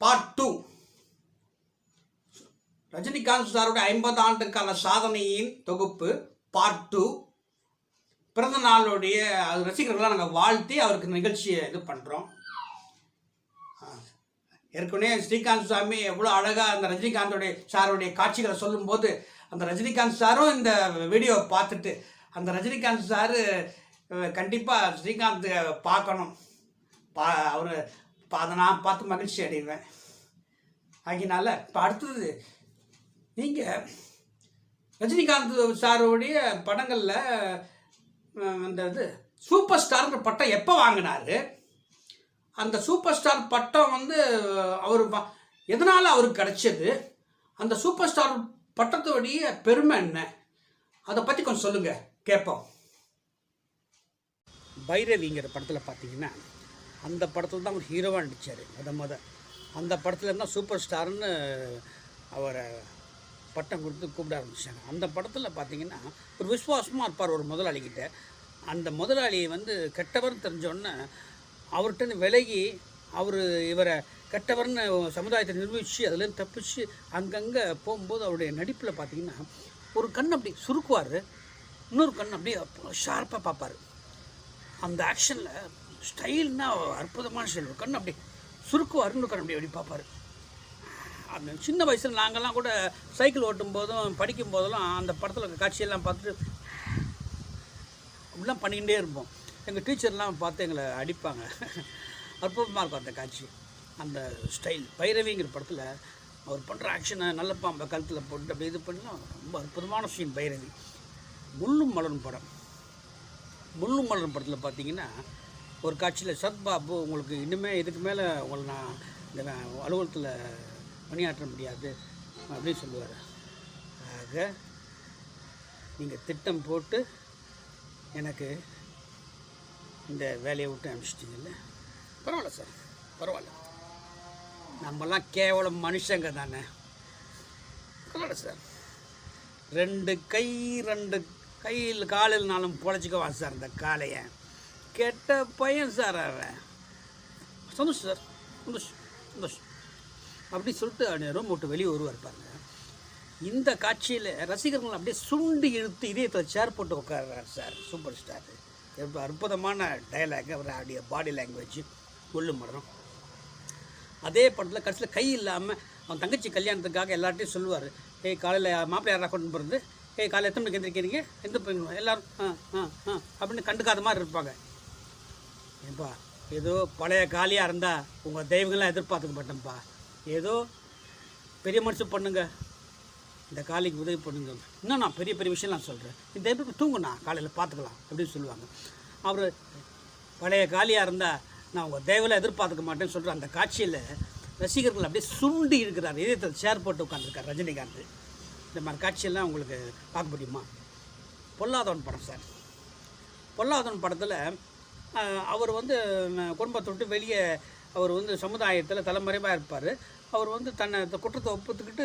Part two Rajinikanth சாருடைய ஐம்பது ஆண்டுக்கான சாதனையின் தொகுப்பு பார்ட் டூ பிறந்த நாளுடைய அது ரசிகர்களாக நாங்கள் வாழ்த்தி அவருக்கு நிகழ்ச்சியை இது பண்ணுறோம் ஏற்கனவே ஸ்ரீகாந்த் சாமி எவ்வளோ அழகாக அந்த ரஜினிகாந்தோடைய சாருடைய காட்சிகளை சொல்லும்போது அந்த ரஜினிகாந்த் சாரும் இந்த வீடியோவை பார்த்துட்டு அந்த ரஜினிகாந்த் சாரு கண்டிப்பாக ஸ்ரீகாந்த் பார்க்கணும். பா அவர் இப்போ அதை நான் பார்த்து மகிழ்ச்சி அடைவேன். ஆகினால இப்போ அடுத்தது நீங்கள் ரஜினிகாந்த் சாருடைய படங்களில் அந்த இது சூப்பர் ஸ்டார்ன்ற பட்டம் எப்போ வாங்கினாரு? அந்த சூப்பர் ஸ்டார் பட்டம் வந்து அவர் எதனால் அவருக்கு கிடைச்சது? அந்த சூப்பர் ஸ்டார் பட்டத்தோடைய பெருமை என்ன? அதை பற்றி கொஞ்சம் சொல்லுங்கள் கேட்போம் பைரவிங்கிற படத்தில் பார்த்தீங்கன்னா அந்த படத்தில் தான் அவர் ஹீரோவாக நடித்தார் முத முத. அந்த படத்தில் தான் சூப்பர் ஸ்டார்னு அவரை பட்டம் கொடுத்து கூப்பிட ஆரம்பிச்சாங்க. அந்த படத்தில் பார்த்தீங்கன்னா ஒரு விஸ்வாசமாக இருப்பார் ஒரு முதலாளிகிட்ட அந்த முதலாளியை வந்து கெட்டவர்னு தெரிஞ்சோடனே அவர்கிட்ட விலகி அவர் இவரை கெட்டவர்னு சமுதாயத்தை நிரூபித்து அதுலேருந்து தப்பிச்சு அங்கங்கே போகும்போது அவருடைய நடிப்பில் பார்த்தீங்கன்னா ஒரு கண் அப்படி சுருக்குவார். இன்னொரு கண் அப்படியே ஷார்ப்பாக பார்ப்பார். அந்த ஆக்ஷனில் ஸ்டைல்னா அற்புதமான ஸ்டைல். ஒரு கண் அப்படி சுருக்கு இன்னொரு அப்படி அப்படி பார்ப்பார். அந்த சின்ன வயசில் நாங்கள்லாம் கூட சைக்கிள் ஓட்டும் போதும் படிக்கும் போதெல்லாம் அந்த படத்தில் இருக்க காட்சியெல்லாம் பார்த்துட்டு அப்படிலாம் பண்ணிக்கிட்டே இருப்போம். எங்கள் டீச்சர்லாம் பார்த்து எங்களை அடிப்பாங்க. அற்புதமாக இருக்கும் அந்த காட்சி. அந்த ஸ்டைல். பைரவிங்கிற படத்தில் அவர் பண்ணுற ஆக்ஷனை நல்ல பாம்பை கழுத்தில் போட்டு அப்படி இது பண்ணலாம் ரொம்ப அற்புதமான சீன் பைரவி. முள்ளும் மலரும் படம். முள்ளும் மலரும் படத்தில் பார்த்தீங்கன்னா ஒரு காட்சியில் சத்பாபு உங்களுக்கு இன்னுமே இதுக்கு மேலே உங்களை நான் இந்த அலுவலகத்தில் பணியாற்ற முடியாது அப்படின்னு சொல்லுவார். ஆக நீங்கள் திட்டம் போட்டு எனக்கு இந்த வேலையை விட்டு அனுப்பிச்சிட்டிங்கல்ல? பரவாயில்ல சார் பரவாயில்ல. நம்மலாம் கேவலம் மனுஷங்க தானே. பரவாயில்ல சார். ரெண்டு கை ரெண்டு கையில் காலில்னாலும் பொழைச்சிக்கவா சார் இந்த காளையை. கெட்ட பையன் சார் சந்தோஷ் சந்தோஷம் சார் சந்தோஷம் சந்தோஷம் அப்படி சொல்லிட்டு அவனை ரூம் விட்டு வெளியே வருவார் பாருங்க. இந்த காட்சியில் ரசிகர்கள் அப்படியே சுண்டு இழுத்து இதயத்தில் சேர் போட்டு உட்கார்றாரு சார் சூப்பர் ஸ்டார் ரொம்ப அற்புதமான அவர் அவருடைய பாடி லாங்குவேஜ் கொள்ளு மரம். அதே படத்தில் கடைசியில் கை இல்லாமல் அவன் தங்கச்சி கல்யாணத்துக்காக எல்லார்ட்டையும் சொல்லுவார். ஏய் காலையில் மாப்பிள்ளை யாரா கொண்டு போகிறது ஏய் காலையில் எத்தனை மணிக்கு எந்திரிக்கிறீங்க? எந்த போய் எல்லாரும் ஆ ஆ ஆ அப்படின்னு கண்டுக்காத மாதிரி இருப்பாங்க. ஏன்பா ஏதோ பழைய காலியாக இருந்தால் உங்கள் தெய்வங்கள்லாம் எதிர்பார்த்துக்க மாட்டேன்ப்பா ஏதோ பெரிய மனுஷன் பண்ணுங்க. இந்த காலிக்கு உதவி பண்ணுங்க. இன்னும் நான் பெரிய பெரிய விஷயம் நான் சொல்கிறேன் இந்த எப்படி தூங்குண்ணா காலையில் பார்த்துக்கலாம் அப்படின்னு சொல்லுவாங்க. அவர் பழைய காலியாக இருந்தால் நான் உங்கள் தெய்வல எதிர்பார்த்துக்க மாட்டேன்னு சொல்கிற அந்த காட்சியில் ரசிகர்கள் அப்படியே சுண்டி இருக்கிறார். இதயத்தில் சேர் போட்டு உட்காந்துருக்கார் ரஜினிகாந்த். இந்த மாதிரி காட்சியெல்லாம் உங்களுக்கு பார்க்க முடியுமா? பொல்லாதவன் படம் சார். பொல்லாதவன் படத்தில் அவர் வந்து குடும்பத்தை விட்டு வெளியே அவர் வந்து சமுதாயத்தில் தலைமறைவாக இருப்பார். அவர் வந்து தன்னை குற்றத்தை ஒப்புத்துக்கிட்டு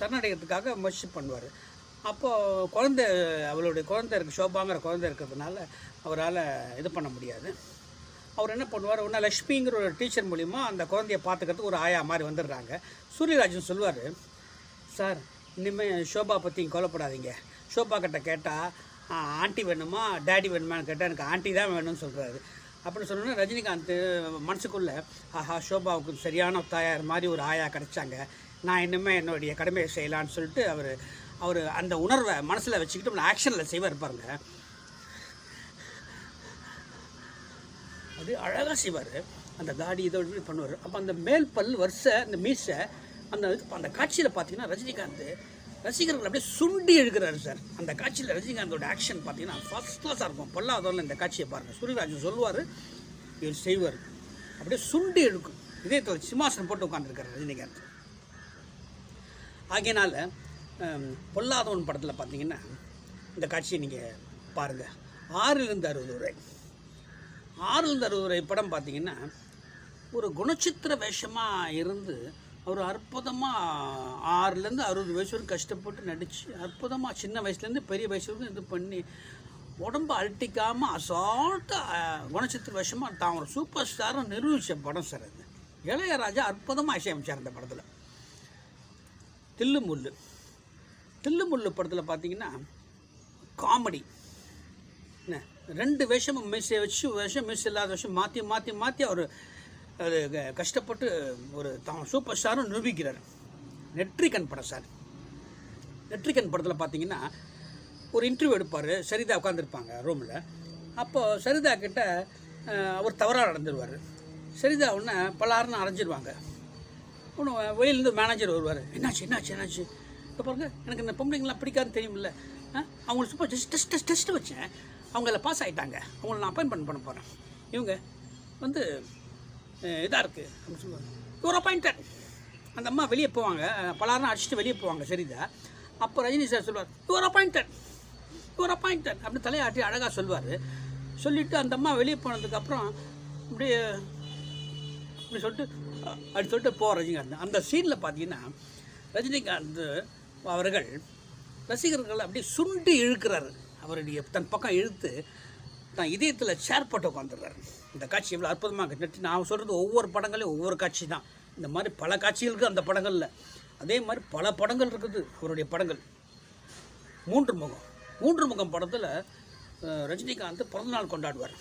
சரணடைகிறதுக்காக முயற்சி பண்ணுவார். அப்போது குழந்தை அவளுடைய குழந்தை இருக்குது ஷோபாங்கிற குழந்தை இருக்கிறதுனால அவரால் இது பண்ண முடியாது. அவர் என்ன பண்ணுவார் ஒன்றா லக்ஷ்மிங்கிற ஒரு டீச்சர் மூலிமா அந்த குழந்தைய பார்த்துக்கிறதுக்கு ஒரு ஆயா மாதிரி வந்துடுறாங்க. சூரியராஜன் சொல்லுவார் சார் இனிமேல் ஷோபா பற்றி கவலைப்படாதீங்க. ஷோபா கிட்ட கேட்டால் ஆண்டி வேணுமா டேடி வேணுமான்னு கேட்டால் எனக்கு ஆண்டி தான் வேணும்னு சொல்கிறாரு அப்படின்னு சொன்னோன்னா ரஜினிகாந்த் மனசுக்குள்ளே ஆஹா ஷோபாவுக்கு சரியான தாயார் மாதிரி ஒரு ஆயா கிடைச்சாங்க. நான் இன்னுமே என்னுடைய கடமையை செய்யலான்னு சொல்லிட்டு அவர் அவர் அந்த உணர்வை மனசில் வச்சுக்கிட்டு ஆக்ஷனில் செய்வார் பாருங்க. அது அழகாக செய்வார். அந்த தாடி இதோ இப்படி பண்ணுவார். அப்போ அந்த மேல் பல் வருஷ அந்த மீசை அந்த இது- அந்த காட்சியில் பார்த்தீங்கன்னா ரஜினிகாந்த் ரசிகர்கள் அப்படியே சுண்டி எழுக்கிறாரு சார். அந்த காட்சியில் ரஜினிகாந்தோட ஆக்ஷன் பார்த்தீங்கன்னா ஃபர்ஸ்ட் கிளாஸாக இருக்கும். பொல்லாதவரில் இந்த காட்சியை பாருங்கள் சூரியராஜன் சொல்லுவார் இவர் செய்வார். அப்படியே சுண்டி இழுக்கும் இதே சிம்மாசனம் போட்டு உட்காந்துருக்காரு ரஜினிகாந்த். ஆகையினால் பொல்லாதவன் படத்தில் பார்த்தீங்கன்னா இந்த காட்சியை நீங்கள் பாருங்கள் ஆறிலிருந்து அறுபது வரை. ஆறிலிருந்து அறுபது வரை படம் பார்த்தீங்கன்னா ஒரு குணச்சித்திர வேஷமாக இருந்து அவர் அற்புதமாக ஆறுலேருந்து அறுபது வயசு வரைக்கும் கஷ்டப்பட்டு நடித்து அற்புதமாக சின்ன வயசுலேருந்து பெரிய வயசு வரைக்கும் இது பண்ணி உடம்பு அழட்டிக்காமல் அசால்ட்டாக குணச்சித்திர வருஷமாக தான் ஒரு சூப்பர் ஸ்டாரும் நிரூபித்த படம் சார் அது. இளையராஜா அற்புதமாக இசையமைச்சார் அந்த படத்தில். தில்லு முள்ளு தில்லு படத்தில் பார்த்தீங்கன்னா காமெடி. என்ன? ரெண்டு வேஷமும் மீசை வச்சு விஷம் மீசை இல்லாத விஷயம் மாற்றி மாற்றி மாற்றி அவர் அது க- கஷ்டப்பட்டு ஒரு தான் சூப்பர் ஸ்டாரும் நிரூபிக்கிறார். நெட்ரிகன் படம் சார். நெட்ரிகன் படத்தில் பார்த்தீங்கன்னா ஒரு இன்டர்வியூ எடுப்பார். சரிதா உட்காந்துருப்பாங்க ரூமில் அப்போது சரிதா கிட்ட அவர் தவறாக நடந்துருவார். சரிதா ஒன்று பலாருன்னு அரைஞ்சிருவாங்க. ஒன்று வெளியிலேருந்து மேனேஜர் வருவார். என்னாச்சு என்னாச்சு என்னாச்சு? இப்போ பாருங்க எனக்கு இந்த பொம்பளைங்களாம் பிடிக்காதுன்னு தெரியுமில்ல ஆ அவங்களுக்கு super test test test test வச்சேன். அவங்கள பாஸ் ஆகிட்டாங்க அவங்கள நான் அப்பாயின்மெண்ட் பண்ண போகிறேன் இவங்க வந்து இதாக இருக்குது அப்படின்னு சொல்லுவாங்க. ஒரு அப்பாயிண்டட் அந்த அம்மா வெளியே போவாங்க. பலாரம் அடிச்சுட்டு வெளியே போவாங்க சரிதா? அப்போ ரஜினி சார் சொல்லுவார் யுவர் அப்பாயிண்டட் யுவர் அப்பாயிண்டட் அப்படின்னு தலையாட்டி அழகாக சொல்லுவார். சொல்லிவிட்டு அந்த அம்மா வெளியே போனதுக்கப்புறம் அப்படியே அப்படி சொல்லிட்டு அப்படி சொல்லிட்டு போ ரஜினிகாந்த். அந்த சீனில் பார்த்தீங்கன்னா ரஜினிகாந்த் அவர்கள் ரசிகர்கள் அப்படியே சுண்டி இழுக்கிறாரு. அவருடைய தன் பக்கம் இழுத்து தான் இதயத்தில் சேர் போட்டு உட்காந்துடுறாரு இந்த காட்சி எவ்வளோ அற்புதமாக நட்டு நான் சொல்கிறது ஒவ்வொரு படங்களையும் ஒவ்வொரு காட்சி தான். இந்த மாதிரி பல காட்சிகள் இருக்குது அந்த படங்களில். அதே மாதிரி பல படங்கள் இருக்குது. அவருடைய படங்கள். மூன்று முகம். மூன்று முகம் படத்தில் ரஜினிகாந்த் பிறந்தநாள் கொண்டாடுவார்.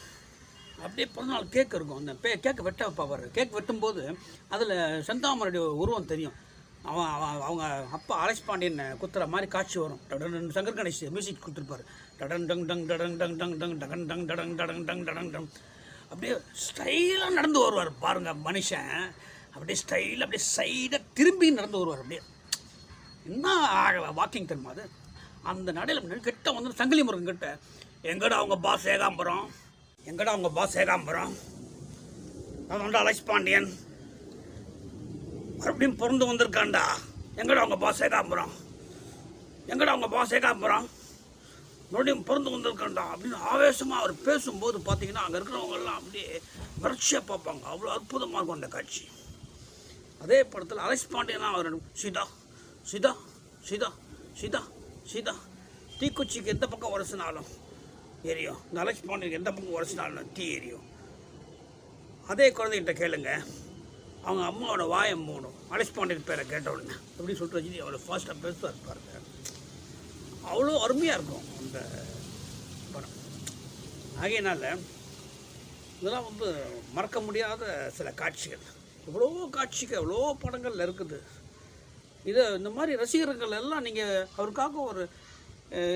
அப்படியே பிறந்தநாள் கேக் இருக்கும். அந்த பே கேக் வெட்ட வைப்பார் கேக் வெட்டும்போது அதில் செந்தாமருடைய உருவம் தெரியும். அவன் அவன் அவங்க அப்பா அலெக்ஸ் பாண்டியன் குத்துற மாதிரி காட்சி வரும். டடன் சங்கர் கணேஷ் மியூசிக் கொடுத்துருப்பாரு. டடன் டங் டங் டடங் டங் டங் டங் டகன் டங் டடங் டடங் டங் டடங் டங். அப்படியே ஸ்டைலாக நடந்து வருவார். பாருங்கள் மனுஷன் அப்படியே ஸ்டைல் அப்படியே சைடாக திரும்பி நடந்து வருவார். அப்படியே என்ன வாக்கிங் தெரியுமா அது? அந்த நடையில் கிட்ட வந்து சங்கிலி முருகன் கிட்ட எங்கடா அவங்க பாஸ் ஏகாம்பரம்? எங்கடா அவங்க பாஸ் ஏகாம்பரம்? நான் வந்து அலெக்ஸ் பாண்டியன். மறுபடியும் பிறந்து வந்திருக்கான்டா. எங்கடா அவங்க பாஸ் ஏகாம்பரம்? எங்கடா அவங்க பாஸ் ஏகாம்பரம்? மறுபடியும் பிறந்து வந்திருக்கான்டா அப்படின்னு ஆவேசமாக அவர் பேசும்போது பார்த்தீங்கன்னா அங்கே இருக்கிறவங்கெல்லாம் அப்படியே வறட்சியாக பார்ப்பாங்க. அவ்வளோ அற்புதமாக இருக்கும் அந்த காட்சி. அதே படத்தில் அலெக்ஸ் பாண்டியனா அவர் சீதா சீதா சீதா சீதா சீதா. தீக்குச்சிக்கு எந்த பக்கம் உரசினாலும் எரியும். இந்த அலெக்ஸ் பாண்டியனுக்கு எந்த பக்கம் உரசினாலும் தீ எரியும். அதே குழந்தைகிட்ட கேளுங்க. அவங்க அம்மாவோட வாயம் மூடும். அலெக்ஸ் பாண்டியன் பேரை கேட்ட உடனே அப்படின்னு சொல்லிட்டு வச்சு அவ்வளோ ஃபாஸ்ட்டாக பேசுவார் பாருங்க. அவ்வளோ அருமையாக இருக்கும் அந்த படம். ஆகையினால் இதெல்லாம் வந்து மறக்க முடியாத சில காட்சிகள். எவ்வளோ காட்சிகள் எவ்வளோ படங்கள் இருக்குது. இதை இந்த மாதிரி ரசிகர்கள் எல்லாம் நீங்கள் அவருக்காக ஒரு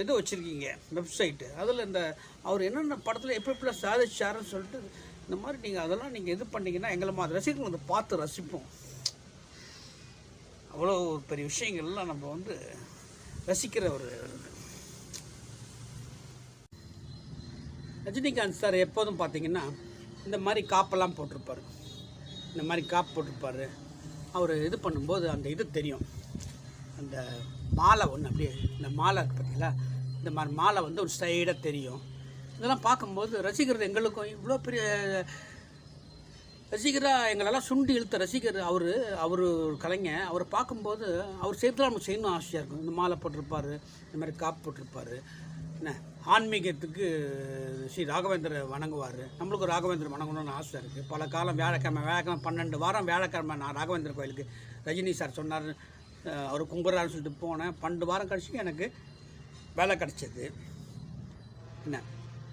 இது வச்சுருக்கீங்க வெப்சைட்டு. அதில் இந்த அவர் என்னென்ன படத்தில் எப்படி எப்படிலாம் சாதிச்சாருன்னு சொல்லிட்டு இந்த மாதிரி நீங்கள் அதெல்லாம் நீங்கள் இது பண்ணீங்கன்னா எங்களை மாதிரி ரசிகர்கள் வந்து பார்த்து ரசிப்போம். அவ்வளோ பெரிய விஷயங்கள்லாம் நம்ம வந்து ரசிக்கிற ஒரு ரஜினிகாந்த் சார் எப்போதும் பார்த்தீங்கன்னா இந்த மாதிரி காப்பெல்லாம் போட்டிருப்பாரு. இந்த மாதிரி காப்பு போட்டிருப்பார். அவர் இது பண்ணும்போது அந்த இது தெரியும். அந்த மாலை ஒன்று அப்படியே இந்த மாலை இருக்கு பார்த்தீங்களா? இந்த மாதிரி மாலை வந்து ஒரு ஸ்டைடாக தெரியும். இதெல்லாம் பார்க்கும்போது ரசிக்கிறது எங்களுக்கும் இவ்வளோ பெரிய ரசிகராக எங்களெல்லாம் சுண்டி இழுத்த ரசிகர் அவர் அவர் ஒரு கலைஞர். அவரை பார்க்கும்போது அவர் செய்யறதுலாம் நமக்கு செய்யணும் ஆசையாக இருக்கும். இந்த மாலை போட்டிருப்பாரு இந்த மாதிரி காப்பு போட்டிருப்பார். என்ன? ஆன்மீகத்துக்கு ஸ்ரீ ராகவேந்திர வணங்குவார். நம்மளுக்கு ராகவேந்திர வணங்கணும்னு ஆசை இருக்குது பல காலம் வியாழக்கிழமை வியாழக்கிழமை பன்னெண்டு வாரம் வியாழக்கிழமை நான் ராகவேந்திர கோயிலுக்கு ரஜினி சார் சொன்னார். அவர் கும்புறாருன்னு சொல்லிட்டு போனேன். பன்னெண்டு வாரம் கழிச்சு எனக்கு வேலை கிடச்சிது. என்ன?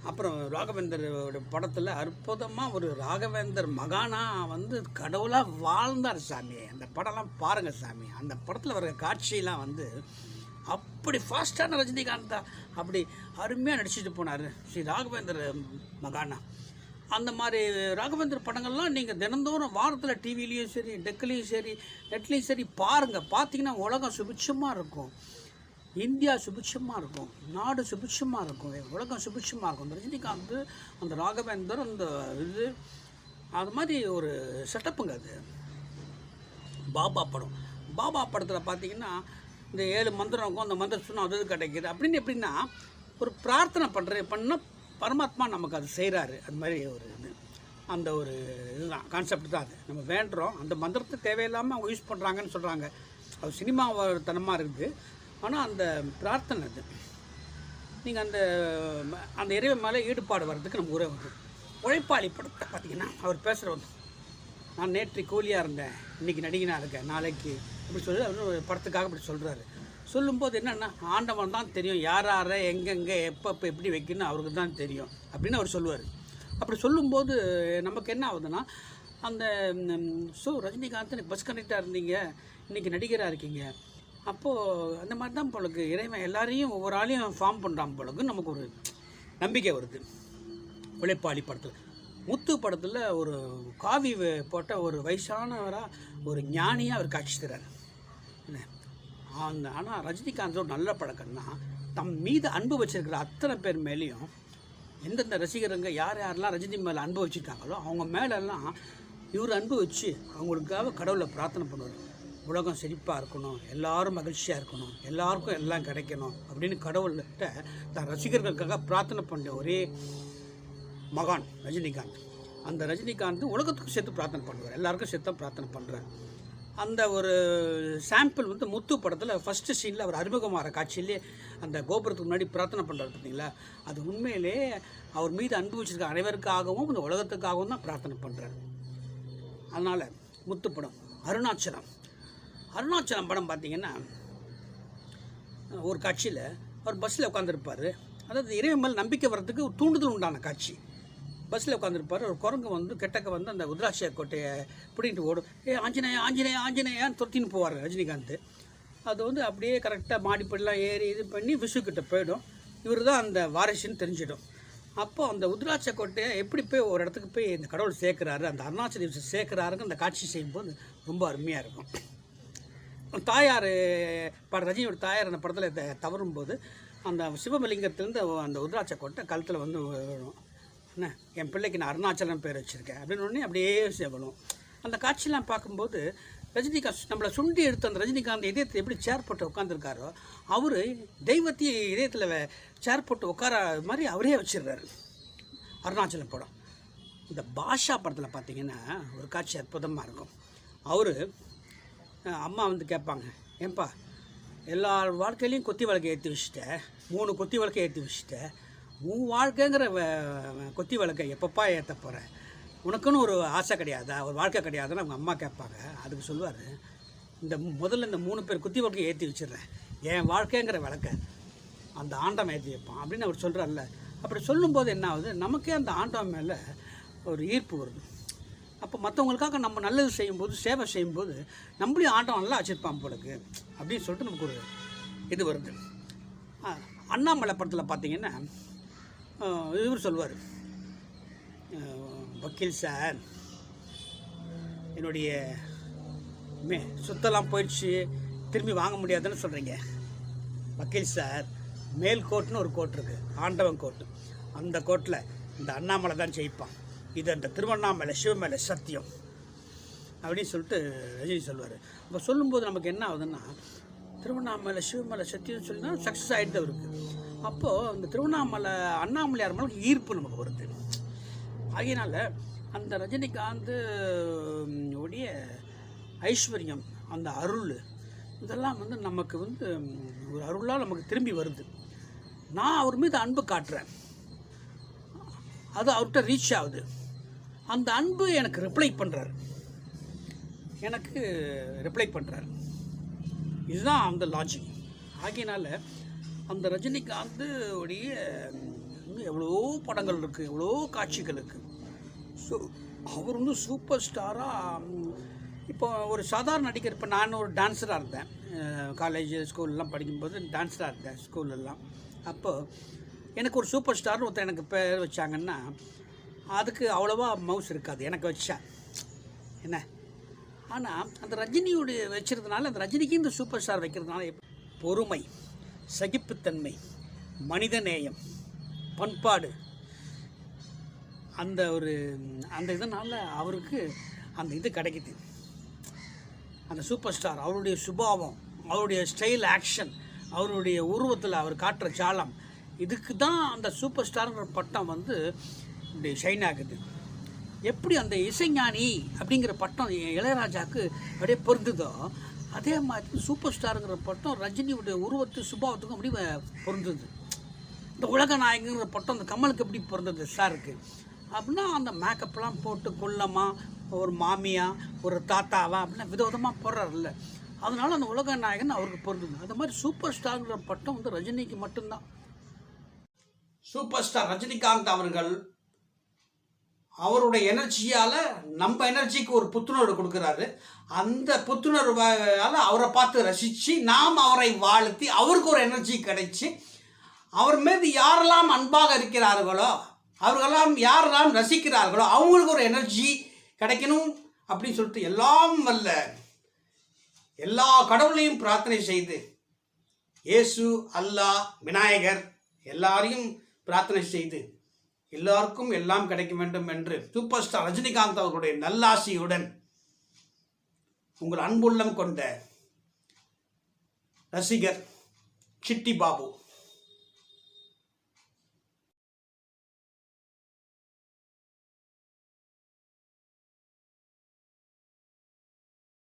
அப்புறம் ராகவேந்தரோட படத்தில் அற்புதமாக ஒரு ராகவேந்தர் மகானா வந்து கடவுளாக வாழ்ந்தார் சாமி. அந்த படம்லாம் பாருங்கள் சாமி. அந்த படத்தில் வர காட்சியெல்லாம் வந்து அப்படி ஃபாஸ்ட்டான ரஜினிகாந்த் தான். அப்படி அருமையாக நடிச்சிட்டு போனார் ஸ்ரீ ராகவேந்தர் மகானா. அந்த மாதிரி ராகவேந்தர் படங்கள்லாம் நீங்கள் தினந்தோறும் வாரத்தில் டிவிலையும் சரி டெக்லேயும் சரி நெட்லேயும் சரி பாருங்கள் பார்த்தீங்கன்னா உலகம் சுபிட்சமாக இருக்கும். இந்தியா சுபிட்சமாக இருக்கும் நாடு சுபிட்சமாக இருக்கும் உலகம் சுபிட்சமாக இருக்கும். அந்த ரஜினிகாந்த் அந்த ராகவேந்தர் அந்த இது அது மாதிரி ஒரு செட்டப்புங்க அது. பாபா படம். பாபா படத்தில் பார்த்தீங்கன்னா இந்த ஏழு மந்திரம் இருக்கும் அந்த மந்திரம் சொன்னால் அது இது கிடைக்கிது. அப்படின்னு எப்படின்னா ஒரு பிரார்த்தனை பண்ணுற பண்ணால் பரமாத்மா நமக்கு அது செய்கிறாரு அது மாதிரி ஒரு இது. அந்த ஒரு இதுதான் கான்செப்ட் தான் அது. நம்ம வேண்டுறோம் அந்த மந்திரத்தை தேவையில்லாமல் அவங்க யூஸ் பண்ணுறாங்கன்னு சொல்கிறாங்க அது சினிமா தனமாக இருக்குது ஆனால் அந்த பிரார்த்தனை அது. நீங்கள் அந்த ம- அந்த இறைவன் மேலே ஈடுபாடு வர்றதுக்கு நம்ம ஒரே வரும் உழைப்பாளி படத்தை பார்த்தீங்கன்னா அவர் பேசுகிற வந்து நான் நேற்று கூலியாக இருந்தேன். இன்றைக்கி நடிகனாக இருக்கேன். நாளைக்கு அப்படி சொல்லி அவர் ஒரு படத்துக்காக அப்படி சொல்கிறாரு சொல்லும்போது என்னென்னா ஆண்டவன் தான் தெரியும். யார் யாரை எங்கெங்கே எப்போ எப்போ எப்படி வைக்கணும் அவருக்கு தான் தெரியும் அப்படின்னு அவர் சொல்லுவார். அப்படி சொல்லும்போது நமக்கு என்ன ஆகுதுன்னா அந்த ஸோ ரஜினிகாந்த் பஸ் கண்டக்டராக இருந்தீங்க. இன்றைக்கி நடிகராக இருக்கீங்க. அப்போது அந்த மாதிரி தான் போலக்கு இறைவன் எல்லாரையும் ஒவ்வொரு ஆளையும் ஃபார்ம் பண்ணுறான் போலக்கு நமக்கு ஒரு நம்பிக்கை வருது. உழைப்பாளி படத்தில் முத்து படத்தில் ஒரு காவி போட்ட ஒரு வயசானவராக ஒரு ஞானியாக அவர் காட்சி தர்றார் என்ன? அந்த ஆனால் ரஜினிகாந்த் ஒரு நல்ல பழக்கம்னா தம் மீது அன்பு வச்சிருக்கிற அத்தனை பேர் மேலேயும் எந்தெந்த ரசிகருங்க யார் யாரெல்லாம் ரஜினி மேலே அன்பு வச்சுருக்காங்களோ அவங்க மேலெல்லாம் இவர் அன்பு வச்சு அவங்களுக்காக கடவுளை பிரார்த்தனை பண்ணுவார். உலகம் செழிப்பாக இருக்கணும் எல்லாரும் மகிழ்ச்சியாக இருக்கணும் எல்லாருக்கும் எல்லாம் கிடைக்கணும் அப்படின்னு கடவுள்கிட்ட தன் ரசிகர்களுக்காக பிரார்த்தனை பண்ண ஒரே மகான் ரஜினிகாந்த். அந்த ரஜினிகாந்த் உலகத்துக்கும் சேர்த்து பிரார்த்தனை பண்ணுவார். எல்லாருக்கும் சேர்த்து தான் பிரார்த்தனை பண்ணுறார் அந்த ஒரு சாம்பிள் வந்து முத்து படத்தில் ஃபஸ்ட்டு சீனில் அவர் அறிமுகமாகிற காட்சியிலே அந்த கோபுரத்துக்கு முன்னாடி பிரார்த்தனை பண்ணுறாரு பார்த்தீங்களா அது உண்மையிலே அவர் மீது அன்பு வச்சிருக்க அனைவருக்காகவும் இந்த உலகத்துக்காகவும் தான் பிரார்த்தனை பண்ணுறாரு அதனால் முத்து படம் அருணாச்சலம். அருணாச்சலம் படம் பார்த்தீங்கன்னா ஒரு காட்சியில் அவர் பஸ்ஸில் உட்காந்துருப்பார் அதாவது இறைவன் மேல் நம்பிக்கை வர்றதுக்கு ஒரு தூண்டுதல் உண்டான காட்சி. பஸ்ஸில் உட்காந்துருப்பார் ஒரு குரங்கு வந்து கெட்டக்க வந்து அந்த உத்ராட்சிய கோட்டையை பிடிக்கிட்டு ஓடும். ஏ ஆஞ்சநேயா ஆஞ்சநேயா ஆஞ்சநேயான்னு தொத்தின்னு போவார் ரஜினிகாந்த். அது வந்து அப்படியே கரெக்டாக மாடிப்படிலாம் ஏறி இது பண்ணி விசுக்கிட்ட போயிடும். இவர் தான் அந்த வாரிசுன்னு தெரிஞ்சிடும். அப்போ அந்த உத்ராட்ச கோட்டையை எப்படி போய் ஒரு இடத்துக்கு போய் இந்த கடவுள் சேர்க்குறாரு அந்த அருணாச்சல சேர்க்குறாருங்க அந்த காட்சி செய்யும்போது ரொம்ப அருமையாக இருக்கும். தாயார் பட ரஜினியோட தாயார் அந்த படத்தில் த- தவறும்போது அந்த சிவமலிங்கத்திலேருந்து அந்த உத்ராட்ச கொட்டை கழுத்தில் வந்து வரும் என்ன? என் பிள்ளைக்கு நான் அருணாச்சலம் பேர் வச்சுருக்கேன். அப்படின்னு உடனே அப்படியே விழும். அந்த காட்சியெலாம் பார்க்கும்போது ரஜினிகாந்த் நம்மளை சுண்டி எடுத்த அந்த ரஜினிகாந்த் இதயத்தில் எப்படி சேர் போட்டு உட்காந்துருக்காரோ அவர் தெய்வத்தையும் இதயத்தில் சேர் போட்டு உட்கார மாதிரி அவரே வச்சிடுறாரு அருணாச்சலம் படம். இந்த பாஷா படத்தில் பார்த்தீங்கன்னா ஒரு காட்சி அற்புதமாக இருக்கும். அவர் அம்மா வந்து கேட்பாங்க ஏன்பா எல்லார் வாழ்க்கையிலையும் கொத்தி விளக்கை ஏற்றி வச்சுட்டேன் மூணு கொத்தி விளக்கை ஏற்றி வச்சுட்டேன் உன் வாழ்க்கைங்கிற வ- கொத்தி விளக்கை எப்பப்பா ஏற்ற போகிற உனக்குன்னு ஒரு ஆசை கிடையாதா? ஒரு வாழ்க்கை கிடையாதுன்னு அவங்க அம்மா கேட்பாங்க. அதுக்கு சொல்லுவார் இந்த முதல்ல இந்த மூணு பேர் குத்தி விளக்கை ஏற்றி வச்சிடுறேன். என் வாழ்க்கைங்கிற விளக்கை அந்த ஆண்டம் ஏற்றி வைப்பான். அப்படின்னு அவர் சொல்கிறார்ல அப்படி சொல்லும்போது என்ன ஆகுது? நமக்கே அந்த ஆண்டம் மேலே ஒரு ஈர்ப்பு வருது. அப்போ மற்றவங்களுக்காக நம்ம நல்லது செய்யும்போது சேவை செய்யும்போது நம்மளையும் ஆண்டவன் நல்லா வச்சுருப்பான் போலக்கு. அப்படின்னு சொல்லிட்டு நமக்கு ஒரு இது வருது. அண்ணாமலை படத்தில் பார்த்தீங்கன்னா இவர் சொல்லுவார் வக்கீல் சார் என்னுடைய மே சுத்தெல்லாம் போயிடுச்சு திரும்பி வாங்க முடியாதுன்னு சொல்கிறீங்க வக்கீல் சார் மேல் கோட்னு ஒரு கோட் இருக்குது ஆண்டவன் கோட்டு. அந்த கோட்டில் இந்த அண்ணாமலை தான் ஜெயிப்பான். இது அந்த திருவண்ணாமலை சிவமலை சத்தியம் அப்படின்னு சொல்லிட்டு ரஜினி சொல்லுவார். அப்போ சொல்லும்போது நமக்கு என்ன ஆகுதுன்னா திருவண்ணாமலை சிவமலை சத்தியம் சொல்லினா சக்ஸஸ் ஆகிட்டு அவருக்கு அப்போது அந்த திருவண்ணாமலை அண்ணாமலையார் மேலே ஈர்ப்பு நமக்கு வருது. ஆகையினால் அந்த ரஜினிகாந்த் உடைய ஐஸ்வர்யம் அந்த அருள் இதெல்லாம் வந்து நமக்கு வந்து ஒரு அருளாக நமக்கு திரும்பி வருது. நான் அவர் மீது அன்பு காட்டுறேன். அது அவர்கிட்ட ரீச் ஆகுது. அந்த அன்பு எனக்கு ரிப்ளை பண்ணுறாரு எனக்கு ரிப்ளை பண்ணுறாரு இதுதான் அந்த லாஜிக் ஆகையினால் அந்த ரஜினிகாந்த் உடைய இன்னும் எவ்வளோ படங்கள் இருக்குது எவ்வளோ காட்சிகள் இருக்குது ஸோ அவர் வந்து சூப்பர் ஸ்டாராக இப்போ ஒரு சாதாரண நடிகர் இப்போ நான் ஒரு டான்ஸராக இருந்தேன். காலேஜ் ஸ்கூல்லாம் படிக்கும்போது டான்ஸராக இருந்தேன் ஸ்கூல்லலாம் அப்போது எனக்கு ஒரு சூப்பர் ஸ்டார்னு ஒருத்தர் எனக்கு பேர் வச்சாங்கன்னா அதுக்கு அவ்வளோவா மவுஸ் இருக்காது. எனக்கு வச்சா. என்ன? ஆனால் அந்த ரஜினியுடைய வச்சிருந்தனால அந்த ரஜினிக்கு இந்த சூப்பர் ஸ்டார் வைக்கிறதுனால பொறுமை சகிப்புத்தன்மை மனிதநேயம் பண்பாடு அந்த ஒரு அந்த இதனால் அவருக்கு அந்த இது கிடைக்குது. அந்த சூப்பர் ஸ்டார் அவருடைய சுபாவம் அவருடைய ஸ்டைல் ஆக்ஷன் அவருடைய உருவத்தில் அவர் காட்டுற சாலம் இதுக்கு தான் அந்த சூப்பர் ஸ்டாருங்கிற பட்டம் வந்து இப்படி ஷைன் ஆகுது. எப்படி அந்த இசைஞானி அப்படிங்கிற பட்டம் இளையராஜாவுக்கு அப்படியே பொருந்துதோ அதே மாதிரி சூப்பர் ஸ்டாருங்கிற பட்டம் ரஜினியுடைய உருவத்து சுபாவத்துக்கும் அப்படி பொருந்தது பொருந்துது. இந்த உலக நாயகங்கிற பட்டம் அந்த கமலுக்கு எப்படி பிறந்தது சாருக்கு அப்படின்னா அந்த மேக்கப்லாம் போட்டு குள்ளமாக ஒரு மாமியா ஒரு தாத்தாவா அப்படின்னா விதவிதமாக போடுறாருல்ல. அதனால அந்த உலக நாயகன் அவருக்கு பொருந்தது. அந்த மாதிரி சூப்பர் ஸ்டாருங்கிற பட்டம் வந்து ரஜினிக்கு மட்டும்தான். சூப்பர் ஸ்டார் ரஜினிகாந்த் அவர்கள் அவருடைய எனர்ஜியால் நம்ம எனர்ஜிக்கு ஒரு புத்துணர்வு கொடுக்குறாரு. அந்த புத்துணர்வால் அவரை பார்த்து ரசித்து நாம் அவரை வாழ்த்தி அவருக்கு ஒரு எனர்ஜி கிடைச்சி அவர் மீது யாரெல்லாம் அன்பாக இருக்கிறார்களோ அவர்களெல்லாம் யாரெல்லாம் ரசிக்கிறார்களோ அவங்களுக்கு ஒரு எனர்ஜி கிடைக்கணும் அப்படின்னு சொல்லிட்டு எல்லாம் வல்ல எல்லா கடவுளையும் பிரார்த்தனை செய்து இயேசு அல்லாஹ் விநாயகர் எல்லாரையும் பிரார்த்தனை செய்து எல்லாருக்கும் எல்லாம் கிடைக்க வேண்டும் என்று சூப்பர் ஸ்டார் ரஜினிகாந்த் அவர்களுடைய நல்லாசியுடன் உங்கள் அன்புள்ளம் கொண்ட ரசிகர் சிட்டி பாபு.